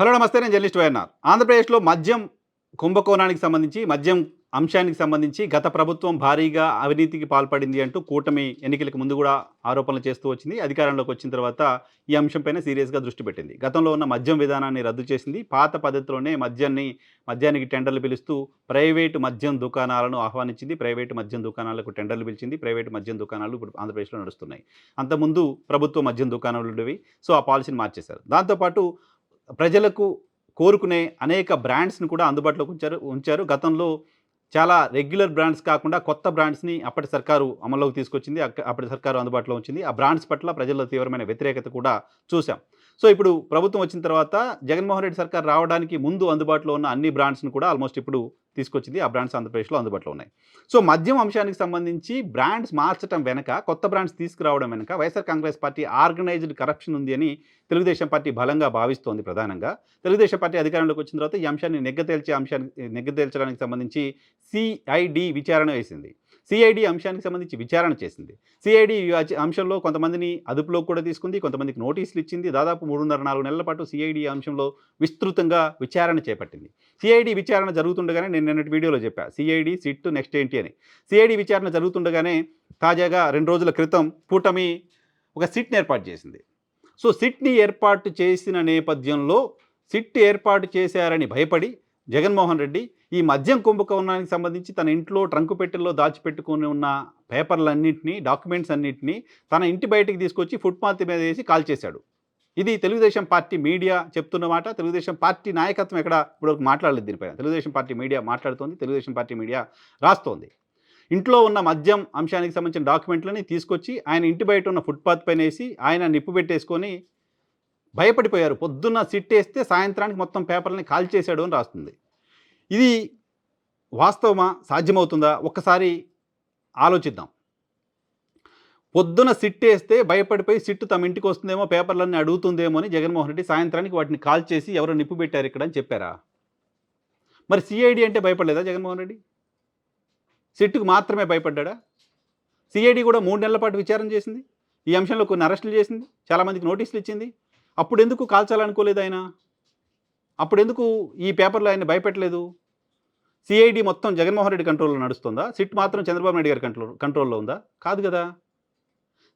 Hello నమస్తే నేను journalist YNR. ఆంధ్రప్రదేశ్లో మద్యం కుంభకోణానికి సంబంధించి మద్యం అంశానికి సంబంధించి గత ప్రభుత్వం భారీగా అవినీతికి పాల్పడింది అంటూ కూటమి ఎన్నికలకు ముందు కూడా ఆరోపణలు చేస్తూ వచ్చింది. అధికారంలోకి వచ్చిన తర్వాత ఈ అంశంపైన సీరియస్గా దృష్టి పెట్టింది. గతంలో ఉన్న మద్యం విధానాన్ని రద్దు చేసింది. పాత పద్ధతిలోనే మద్యాన్ని మద్యానికి టెండర్లు పిలుస్తూ ప్రైవేటు మద్యం దుకాణాలను ఆహ్వానించింది. ప్రైవేటు మద్యం దుకాణాలకు టెండర్లు పిలిచింది. ప్రైవేటు మద్యం దుకాణాలు ఇప్పుడు ఆంధ్రప్రదేశ్లో నడుస్తున్నాయి. అంతకుముందు ప్రభుత్వ మద్యం దుకాణాలు ఉండేవి. సో ఆ పాలసీని మార్చేశారు. దాంతోపాటు ప్రజలకు కోరుకునే అనేక బ్రాండ్స్ని కూడా అందుబాటులోకి ఉంచారు ఉంచారు. గతంలో చాలా రెగ్యులర్ బ్రాండ్స్ కాకుండా కొత్త బ్రాండ్స్ని అప్పటి సర్కారు అమల్లోకి తీసుకొచ్చింది. అప్పటి సర్కారు అందుబాటులో ఉంచింది. ఆ బ్రాండ్స్ పట్ల ప్రజల్లో తీవ్రమైన వ్యతిరేకత కూడా చూసాం సో ఇప్పుడు ప్రభుత్వం వచ్చిన తర్వాత జగన్మోహన్ రెడ్డి సర్కార్ రావడానికి ముందు అందుబాటులో ఉన్న అన్ని బ్రాండ్స్ని కూడా ఆల్మోస్ట్ ఇప్పుడు తీసుకొచ్చింది. ఆ బ్రాండ్స్ ఆంధ్రప్రదేశ్లో అందుబాటులో ఉన్నాయి. సో మద్యం అంశానికి సంబంధించి బ్రాండ్స్ మార్చడం వెనక కొత్త బ్రాండ్స్ తీసుకురావడం వెనక YSR Congress party organised corruption ఉంది అని తెలుగుదేశం పార్టీ బలంగా భావిస్తోంది ప్రధానంగా. తెలుగుదేశం పార్టీ అధికారంలోకి వచ్చిన తర్వాత ఈ అంశాన్ని నెగ్గతేల్చే అంశాన్ని నెగ్గతేల్చడానికి సంబంధించి సిఐడి విచారణ వేసింది. సిఐడి అంశానికి సంబంధించి విచారణ చేసింది. సిఐడి అంశంలో కొంతమందిని అదుపులోకి కూడా తీసుకుంది కొంతమందికి నోటీసులు ఇచ్చింది దాదాపు మూడున్నర నాలుగు నెలల పాటు సిఐడి అంశంలో విస్తృతంగా విచారణ చేపట్టింది. సిఐడి విచారణ జరుగుతుండగానే నేను నిన్నటి వీడియోలో చెప్పా సిఐడి సిట్ నెక్స్ట్ ఏంటి అని. సిఐడి విచారణ జరుగుతుండగానే తాజాగా రెండు రోజుల క్రితం కూటమి ఒక సిట్ని ఏర్పాటు చేసింది. సో సిట్ని ఏర్పాటు చేసిన నేపథ్యంలో సిట్ ఏర్పాటు చేశారని భయపడి జగన్మోహన్ రెడ్డి ఈ మద్యం కుంభకోణానికి సంబంధించి తన ఇంట్లో ట్రంకు పెట్టెల్లో దాచిపెట్టుకుని ఉన్న పేపర్లన్నింటినీ డాక్యుమెంట్స్ అన్నింటినీ తన ఇంటి బయటికి తీసుకొచ్చి ఫుట్పాత్ మీద వేసి కాల్ చేశాడు. ఇది తెలుగుదేశం పార్టీ మీడియా చెప్తున్న మాట. తెలుగుదేశం పార్టీ నాయకత్వం ఎక్కడ? ఇప్పుడు మాట్లాడలేదు దీనిపైన. తెలుగుదేశం పార్టీ మీడియా మాట్లాడుతోంది తెలుగుదేశం పార్టీ మీడియా రాస్తోంది. ఇంట్లో ఉన్న మద్యం అంశానికి సంబంధించిన డాక్యుమెంట్లని తీసుకొచ్చి ఆయన ఇంటి బయట ఉన్న ఫుట్పాత్ పైన వేసి ఆయన నిప్పు పెట్టేసుకొని భయపడిపోయారు. పొద్దున్న సిట్ వేస్తే సాయంత్రానికి మొత్తం పేపర్లని కాల్ చేశాడు అని రాస్తుంది. ఇది వాస్తవమా? సాధ్యమవుతుందా? ఒక్కసారి ఆలోచిద్దాం. పొద్దున సిట్టేస్తే భయపడిపోయి సిట్టు తమ ఇంటికి వస్తుందేమో పేపర్లన్నీ అడుగుతుందేమో అని జగన్మోహన్ రెడ్డి సాయంత్రానికి వాటిని కాల్ చేసి ఎవరో నిప్పు పెట్టారు ఇక్కడ అని చెప్పారా? మరి సిఐడి అంటే భయపడలేదా జగన్మోహన్ రెడ్డి? సిట్టుకు మాత్రమే భయపడ్డా సిఐడి కూడా మూడు నెలల పాటు విచారణ చేసింది. ఈ అంశంలో కొన్ని అరెస్టులు చేసింది. చాలామందికి నోటీసులు ఇచ్చింది. అప్పుడు ఎందుకు కాల్చాలనుకోలేదు ఆయన? అప్పుడు ఎందుకు ఈ పేపర్లో ఆయన భయపెట్టలేదు? సిఐడి మొత్తం జగన్మోహన్ రెడ్డి కంట్రోల్లో నడుస్తుందా? సిట్ మాత్రం చంద్రబాబు నాయుడు గారి కంట్రోల్ కంట్రోల్లో ఉందా? కాదు కదా.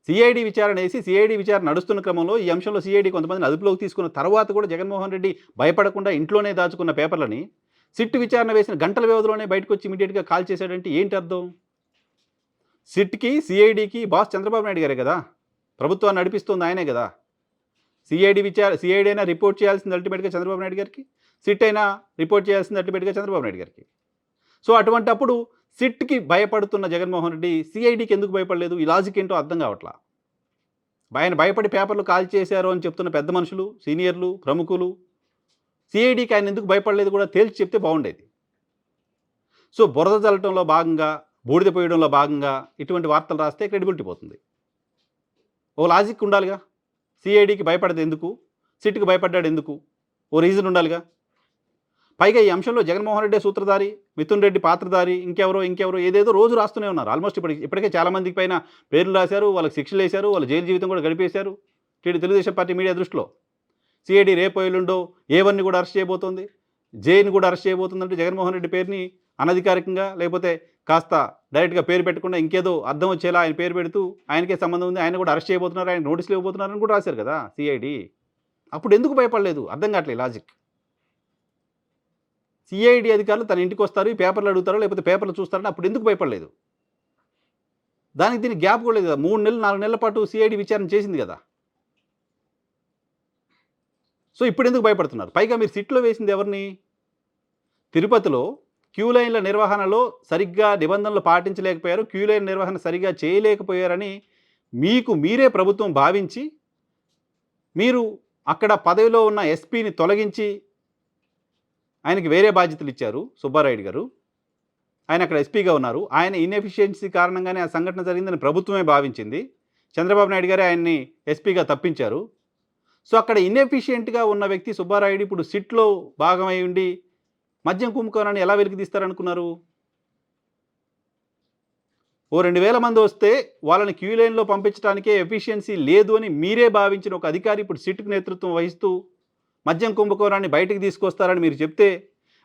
సిఐడి విచారణ వేసి సిఐడి విచారణ నడుస్తున్న క్రమంలో ఈ అంశంలో సిఐడి కొంతమందిని అదుపులోకి తీసుకున్న తర్వాత కూడా జగన్మోహన్ రెడ్డి భయపడకుండా ఇంట్లోనే దాచుకున్న పేపర్లని సిట్ విచారణ వేసిన గంటల వ్యవధిలోనే బయటకు వచ్చి ఇమీడియట్గా కాల్ చేశాడంటే ఏంటి అర్థం? సిట్కి సిఐడికి బాస్ చంద్రబాబు నాయుడు గారే కదా. ప్రభుత్వాన్ని నడిపిస్తుంది ఆయనే కదా. సిఐడి విచార సిఐడి అయినా రిపోర్ట్ చేయాల్సింది అల్టిమేట్గా చంద్రబాబు నాయుడు గారికి సిట్ అయినా రిపోర్ట్ చేయాల్సింది అల్టిమేట్గా చంద్రబాబు నాయుడు గారికి. సో అటువంటప్పుడు సిట్కి భయపడుతున్న జగన్మోహన్ రెడ్డి సిఐడికి ఎందుకు భయపడలేదు? ఈ లాజిక్ ఏంటో అర్థం కావట్లా? ఆయన భయపడి పేపర్లు కాల్ చేశారు అని చెప్తున్న పెద్ద మనుషులు సీనియర్లు ప్రముఖులు సిఐడికి ఆయన ఎందుకు భయపడలేదు కూడా తేల్చి చెప్తే బాగుండేది. సో బురద చల్లటంలో భాగంగా బూడిద పోయడంలో భాగంగా ఇటువంటి వార్తలు రాస్తే క్రెడిబిలిటీ పోతుంది. ఓ లాజిక్ ఉండాలిగా? సిఐడికి భయపడదు ఎందుకు? సిట్కి భయపడ్డాడు ఎందుకు? ఓ రీజన్ ఉండాలిగా. పైగా ఈ అంశంలో జగన్మోహన్ రెడ్డి సూత్రధారి మిథున్ రెడ్డి పాత్రధారి ఇంకెవరో ఇంకెవరో ఏదేదో రోజు రాస్తూనే ఉన్నారు. ఆల్మోస్ట్ ఇప్పటికి ఇప్పటికే చాలా మందికి పైన పేర్లు రాశారు వాళ్ళకి శిక్షలు వేశారు వాళ్ళ జైలు జీవితం కూడా గడిపేశారు. టీడీ తెలుగుదేశం పార్టీ మీడియా దృష్టిలో సిఐడి రేపు ఎల్లుండో ఏవన్ని కూడా అరెస్ట్ చేయబోతోంది. జైని కూడా అరెస్ట్ చేయబోతుందంటే జగన్మోహన్ రెడ్డి పేరుని అనధికారికంగా లేకపోతే కాస్త డైరెక్ట్గా పేరు పెట్టకుండా ఇంకేదో అర్థం వచ్చేలా ఆయన పేరు పెడుతూ ఆయనకే సంబంధం ఉంది ఆయన కూడా అరెస్ట్ చేయబోతున్నారు ఆయన నోటీసులు ఇవ్వబోతున్నారని కూడా రాశారు కదా సిఐడి. అప్పుడు ఎందుకు భయపడలేదు? అర్థం కావట్లేదు లాజిక్. సిఐడి అధికారులు తన ఇంటికి వస్తారు ఈ పేపర్లు అడుగుతారు లేకపోతే పేపర్లు చూస్తారని అప్పుడు ఎందుకు భయపడలేదు? దానికి దీనికి గ్యాప్ కూడా లేదు కదా మూడు నెలలు నాలుగు నెలల పాటు సిఐడి విచారణ చేసింది కదా. సో ఇప్పుడు ఎందుకు భయపడుతున్నారు? పైగా మీరు సిట్లో వేసింది ఎవరిని? తిరుపతిలో క్యూ లైన్ల నిర్వహణలో సరిగ్గా నిబంధనలు పాటించలేకపోయారు. క్యూ లైన్ నిర్వహణ సరిగ్గా చేయలేకపోయారని మీకు మీరే ప్రభుత్వం భావించి మీరు అక్కడ పదవిలో ఉన్న ఎస్పీని తొలగించి ఆయనకి వేరే బాధ్యతలు ఇచ్చారు సుబ్బారాయుడు గారు. ఆయన అక్కడ ఎస్పీగా ఉన్నారు. ఆయన ఇన్ఎఫిషియన్సీ కారణంగానే ఆ సంఘటన జరిగిందని ప్రభుత్వమే భావించింది. చంద్రబాబు నాయుడు గారే ఆయన్ని ఎస్పీగా తప్పించారు. సో అక్కడ ఇన్ఎఫిషియెంట్గా ఉన్న వ్యక్తి సుబ్బారాయుడు ఇప్పుడు సిట్లో భాగమై ఉండి మద్యం కుంభకోణాన్ని ఎలా వెలికి తీస్తారనుకున్నారు? ఓ రెండు వేల మంది వస్తే వాళ్ళని క్యూ లైన్లో పంపించడానికే ఎఫిషియన్సీ లేదు అని మీరే భావించిన ఒక అధికారి ఇప్పుడు సిట్కు నేతృత్వం వహిస్తూ మద్యం కుంభకోణాన్ని బయటకు తీసుకొస్తారని మీరు చెప్తే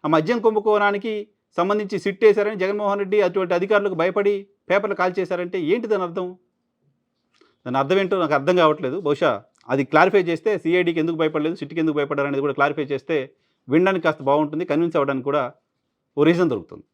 ఆ మద్యం కుంభకోణానికి సంబంధించి సిట్ వేశారని జగన్మోహన్ రెడ్డి అటువంటి అధికారులకు భయపడి పేపర్లు కాల్ చేశారంటే ఏంటి దాని అర్థం? దాని అర్థం ఏంటో నాకు అర్థం కావట్లేదు. బహుశా అది క్లారిఫై చేస్తే సిఐడికి ఎందుకు భయపడలేదు సిట్కి ఎందుకు భయపడారు అనేది కూడా క్లారిఫై చేస్తే వినడానికి కాస్త బాగుంటుంది కన్విన్స్ అవ్వడానికి కూడా ఓ రీజన్ దొరుకుతుంది.